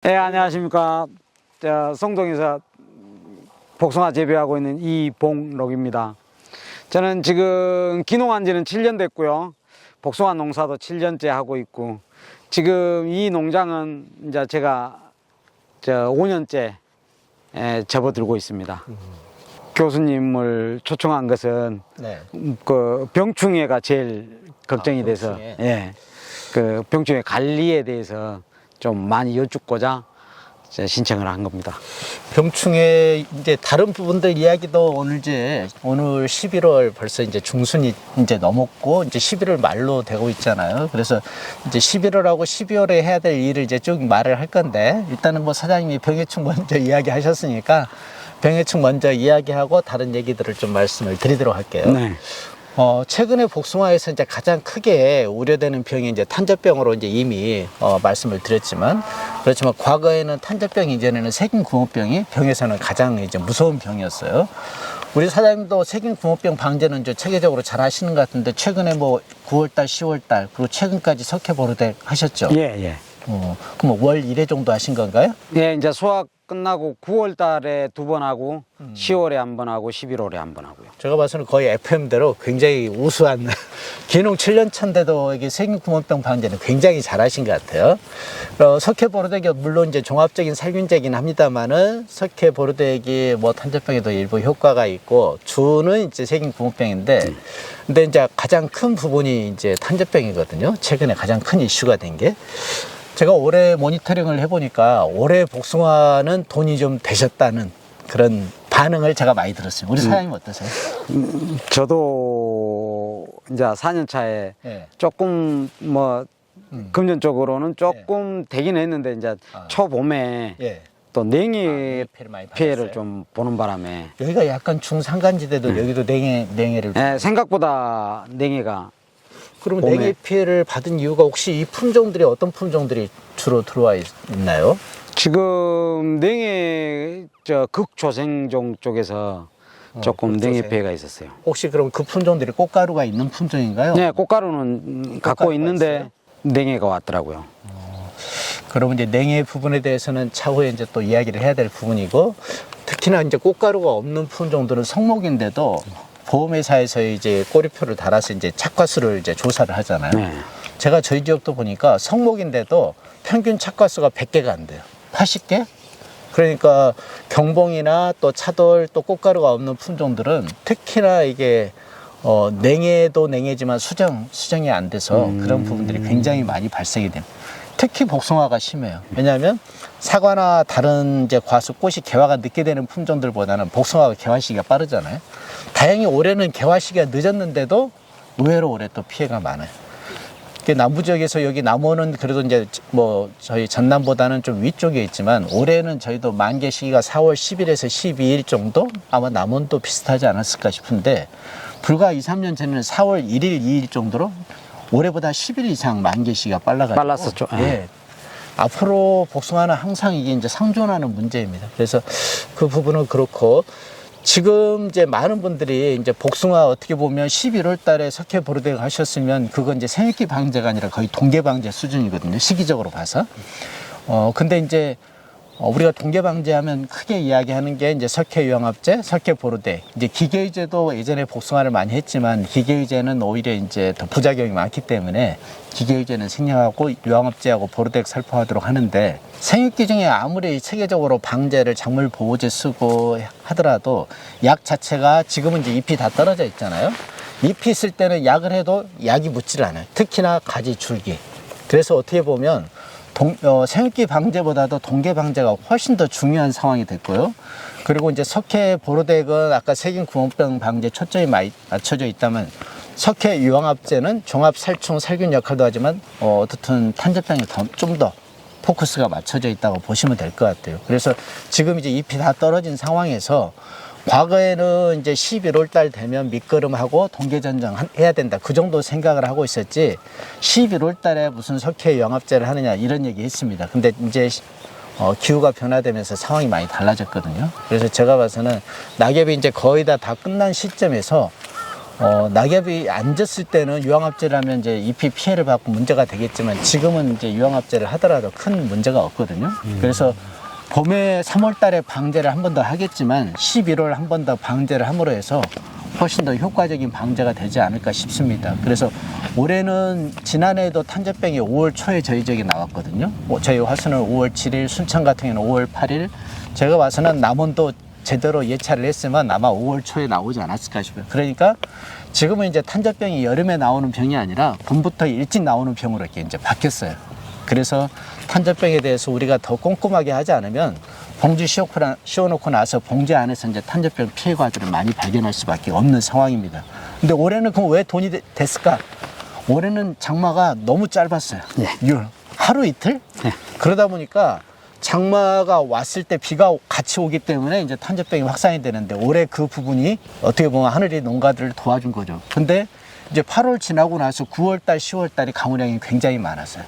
네, 안녕하십니까. 저 성동에서 복숭아 재배하고 있는 이봉록입니다. 저는 지금 기농한 지는 7년 됐고요. 복숭아 농사도 7년째 하고 있고, 지금 이 농장은 이제 제가 저 5년째 에, 접어들고 있습니다. 교수님을 초청한 것은 네. 그 병충해가 제일 걱정이 아, 돼서 병충해. 예. 그 병충해 관리에 대해서 좀 많이 여쭙고자 신청을 한 겁니다. 병충해 이제 다른 부분들 이야기도 오늘 이제 오늘 11월 벌써 이제 중순이 이제 넘었고 이제 11월 말로 되고 있잖아요. 그래서 이제 11월하고 12월에 해야 될 일을 이제 쭉 말을 할 건데 일단은 뭐 사장님이 병해충 먼저 이야기하셨으니까 병해충 먼저 이야기하고 다른 얘기들을 좀 말씀을 드리도록 할게요. 네. 어, 최근에 복숭아에서 이제 가장 크게 우려되는 병이 이제 탄저병으로 이제 이미 어, 말씀을 드렸지만 그렇지만 과거에는 탄저병 이전에는 세균구멍병이 병에서는 가장 이제 무서운 병이었어요. 우리 사장님도 세균구멍병 방제는 이제 체계적으로 잘 하시는 것 같은데 최근에 뭐 9월달, 10월달 그리고 최근까지 석회 보르덱 하셨죠? 예, 예. 어, 그럼 월 1회 정도 하신 건가요? 예, 이제 수학 끝나고 9월 달에 두 번 하고 음. 10월에 한 번 하고 11월에 한 번 하고요. 제가 봐서는 거의 FM대로 굉장히 우수한 기농 7년 차인데도 이게 세균구멍병 방제는 굉장히 잘하신 것 같아요. 어, 석회 보르덱이 물론 이제 종합적인 살균제긴 합니다만은 석회 보르덱이 뭐 탄저병에도 일부 효과가 있고 주는 이제 세균구멍병인데 근데 이제 가장 큰 부분이 이제 탄저병이거든요. 최근에 가장 큰 이슈가 된 게. 제가 올해 모니터링을 해보니까 올해 복숭아는 돈이 좀 되셨다는 그런 반응을 제가 많이 들었어요. 우리 사장님 어떠세요? 저도 이제 4년 차에 예. 조금 뭐 음. 금전적으로는 조금 되긴 했는데 이제 아. 초봄에 예. 또 냉해 냉해 피해를 받았어요? 좀 보는 바람에 여기가 약간 중산간지대도 여기도 냉해 냉해를 예, 생각보다 냉해가 그러면 봄에. 냉해 피해를 받은 이유가 혹시 이 품종들이 어떤 품종들이 주로 들어와 있, 있나요? 지금 냉해 저 극초생종 쪽에서 조금 극초생. 냉해 피해가 있었어요. 혹시 그럼 그 품종들이 꽃가루가 있는 품종인가요? 네, 꽃가루는 갖고 있는데 있어요? 냉해가 왔더라고요. 그러면 이제 냉해 부분에 대해서는 차후에 이제 또 이야기를 해야 될 부분이고 특히나 이제 꽃가루가 없는 품종들은 성목인데도 보험회사에서 이제 꼬리표를 달아서 이제 착과수를 이제 조사를 하잖아요. 네. 제가 저희 지역도 보니까 성목인데도 평균 착과수가 100개가 안 돼요. 80개? 그러니까 경봉이나 또 차돌 또 꽃가루가 없는 품종들은 특히나 이게 어, 냉해도 냉해지만 수정, 수정이 안 돼서 그런 부분들이 굉장히 많이 발생이 됩니다. 특히 복숭아가 심해요. 왜냐하면 사과나 다른 이제 과수 꽃이 개화가 늦게 되는 품종들보다는 복숭아가 개화 시기가 빠르잖아요. 다행히 올해는 개화 시기가 늦었는데도 의외로 올해 또 피해가 많아요. 그 남부 지역에서 여기 남원은 그래도 이제 뭐 저희 전남보다는 좀 위쪽에 있지만 올해는 저희도 만개 시기가 4월 10일에서 12일 정도 아마 남원도 비슷하지 않았을까 싶은데 불과 2, 3년 전에는 4월 1일, 2일 정도로 올해보다 10일 이상 만개 시기가 빨라가지고 빨랐었죠. 예. 예. 앞으로 복숭아는 항상 이게 이제 상존하는 문제입니다. 그래서 그 부분은 그렇고 지금 이제 많은 분들이 이제 복숭아 어떻게 보면 11월 달에 석회 보르덱 하셨으면 그건 이제 생육기 방제가 아니라 거의 동계 방제 수준이거든요. 시기적으로 봐서. 어, 근데 이제 어, 우리가 동계 방제하면 크게 이야기하는 게 이제 석회 유황합제, 석회 보르덱. 이제 기계유제도 예전에 복숭아를 많이 했지만 기계유제는 오히려 이제 더 부작용이 많기 때문에 기계유제는 생략하고 유황합제하고 보르덱 살포하도록 하는데 생육기 중에 아무리 체계적으로 방제를 작물 보호제 쓰고 하더라도 약 자체가 지금은 이제 잎이 다 떨어져 있잖아요. 잎이 있을 때는 약을 해도 약이 묻질 않아요. 특히나 가지 줄기. 그래서 어떻게 보면 동, 어, 생육기 방제보다도 동계 방제가 훨씬 더 중요한 상황이 됐고요. 그리고 이제 석회 보로덱은 아까 세균 구멍병 방제 초점이 많이 맞춰져 있다면 석회 유황합제는 종합 살충 살균 역할도 하지만 어, 어떻든 탄저병에 좀더 포커스가 맞춰져 있다고 보시면 될 것 같아요. 그래서 지금 이제 잎이 다 떨어진 상황에서 과거에는 이제 11월 달 되면 밑거름하고 동계전정 한- 해야 된다. 그 정도 생각을 하고 있었지 11월 달에 무슨 석회 영합제를 하느냐 이런 얘기 했습니다. 근데 이제 어, 기후가 변화되면서 상황이 많이 달라졌거든요. 그래서 제가 봐서는 낙엽이 이제 거의 다 다 끝난 시점에서 어, 낙엽이 안 졌을 때는 유황합제라면 이제 잎이 피해를 받고 문제가 되겠지만 지금은 이제 유황합제를 하더라도 큰 문제가 없거든요. 그래서 봄에 3월 달에 방제를 한 번 더 하겠지만 11월 한 번 더 방제를 함으로 해서 훨씬 더 효과적인 방제가 되지 않을까 싶습니다. 그래서 올해는 지난해에도 탄저병이 5월 초에 저희 지역에 나왔거든요. 어, 저희 화수는 5월 7일, 순천 같은 경우는 5월 8일. 제가 봐서는 남원도 제대로 예찰을 했으면 아마 5월 초에 나오지 않았을까 싶어요. 그러니까 지금은 이제 탄저병이 여름에 나오는 병이 아니라 봄부터 일찍 나오는 병으로 이렇게 이제 바뀌었어요. 그래서 탄저병에 대해서 우리가 더 꼼꼼하게 하지 않으면 봉지 씌워놓고, 나- 나서 봉지 안에서 이제 탄저병 피해가들을 많이 발견할 수밖에 없는 상황입니다. 근데 올해는 그럼 왜 돈이 되- 됐을까? 올해는 장마가 너무 짧았어요. 예. 율 하루 이틀? 예. 그러다 보니까 장마가 왔을 때 비가 같이 오기 때문에 이제 탄저병이 확산이 되는데 올해 그 부분이 어떻게 보면 하늘이 농가들을 도와준 거죠. 근데 이제 8월 지나고 나서 9월 달, 10월 달에 강우량이 굉장히 많았어요.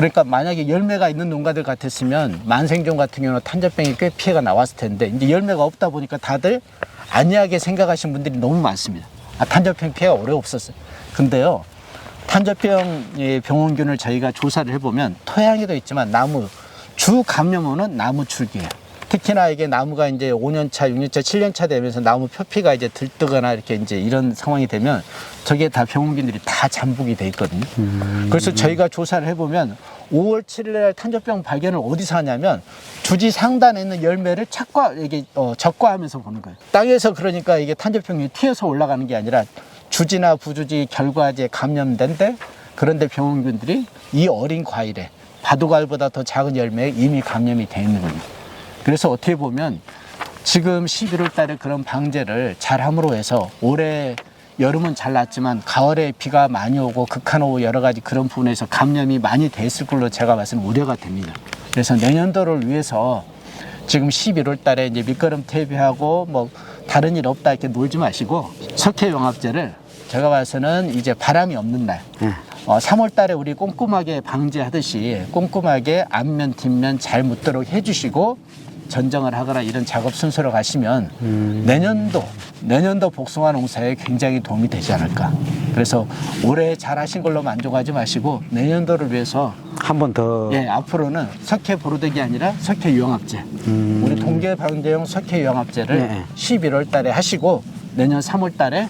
그러니까 만약에 열매가 있는 농가들 같았으면 만생종 같은 경우는 탄저병이 꽤 피해가 나왔을 텐데 이제 열매가 없다 보니까 다들 안이하게 생각하시는 분들이 너무 많습니다. 아, 탄저병 피해가 오래 없었어요. 근데요, 탄저병의 병원균을 저희가 조사를 해보면 토양에도 있지만 나무 주 감염원은 나무 줄기예요. 특히나 이게 나무가 이제 5년차, 6년차, 7년차 되면서 나무 표피가 이제 들뜨거나 이렇게 이제 이런 상황이 되면 저게 다 병원균들이 다 잠복이 돼 있거든요. 그래서 저희가 조사를 해보면 5월 7일 날 탄저병 발견을 어디서 하냐면 주지 상단에 있는 열매를 착과 이게 어, 적과하면서 보는 거예요. 땅에서 그러니까 이게 탄저병이 튀어서 올라가는 게 아니라 주지나 부주지 결과지에 감염된데 그런데 병원균들이 이 어린 과일에 바둑알보다 더 작은 열매에 이미 감염이 돼 있는 겁니다. 그래서 어떻게 보면 지금 11월 달에 그런 방제를 잘 함으로 해서 올해 여름은 잘 났지만 가을에 비가 많이 오고 극한오고 여러 가지 그런 부분에서 감염이 많이 됐을 걸로 제가 봤을 때 우려가 됩니다. 그래서 내년도를 위해서 지금 11월 달에 이제 밑거름 퇴비하고 뭐 다른 일 없다 이렇게 놀지 마시고 석회 용합제를 제가 봐서는 이제 바람이 없는 날 어, 3월 달에 우리 꼼꼼하게 방제하듯이 꼼꼼하게 앞면 뒷면 잘 묻도록 해주시고 전정을 하거나 이런 작업 순서로 가시면 내년도 내년도 복숭아 농사에 굉장히 도움이 되지 않을까. 그래서 올해 잘하신 걸로 만족하지 마시고 내년도를 위해서 한 번 더. 예 앞으로는 석회 보르덱이 아니라 석회 유황합제 우리 동계 방제용 석회 유황합제를 네. 11월 달에 하시고 내년 3월 달에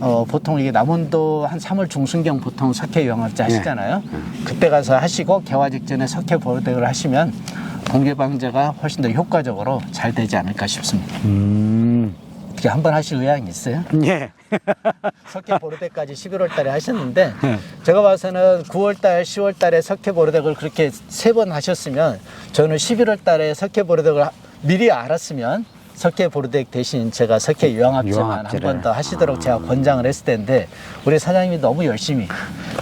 어, 보통 이게 남원도 한 3월 중순경 보통 석회 유황합제 하시잖아요. 그때 가서 하시고 개화 직전에 석회 보르덱을 하시면 동계 방제가 훨씬 더 효과적으로 잘 되지 않을까 싶습니다. 음. 어떻게 한번 하실 의향이 있어요? 예. 석회 보르덱까지 11월 달에 하셨는데 네. 제가 봐서는 9월 달, 10월 달에 석회 보르덱을 그렇게 세 번 하셨으면 저는 11월 달에 석회 보르덱을 하- 미리 알았으면 석회 보르덱 대신 제가 석회 유황합제만 한. 번 더 하시도록 제가 권장을 했을 텐데 우리 사장님이 너무 열심히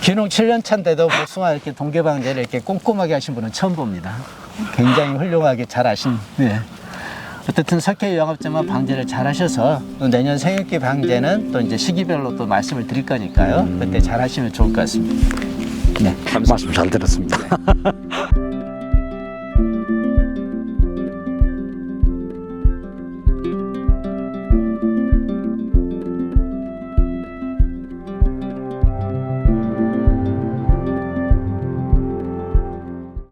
귀농 7년 차인데도 복숭아 이렇게 동계방제를 이렇게 꼼꼼하게 하신 분은 처음 봅니다. 굉장히 훌륭하게 잘 하신 네. 어쨌든 석회 유황합제만 방제를 잘 하셔서 또 내년 생육기 방제는 또 이제 시기별로 또 말씀을 드릴 거니까요. 그때 잘 하시면 좋을 것 같습니다. 네. 말씀 잘 들었습니다.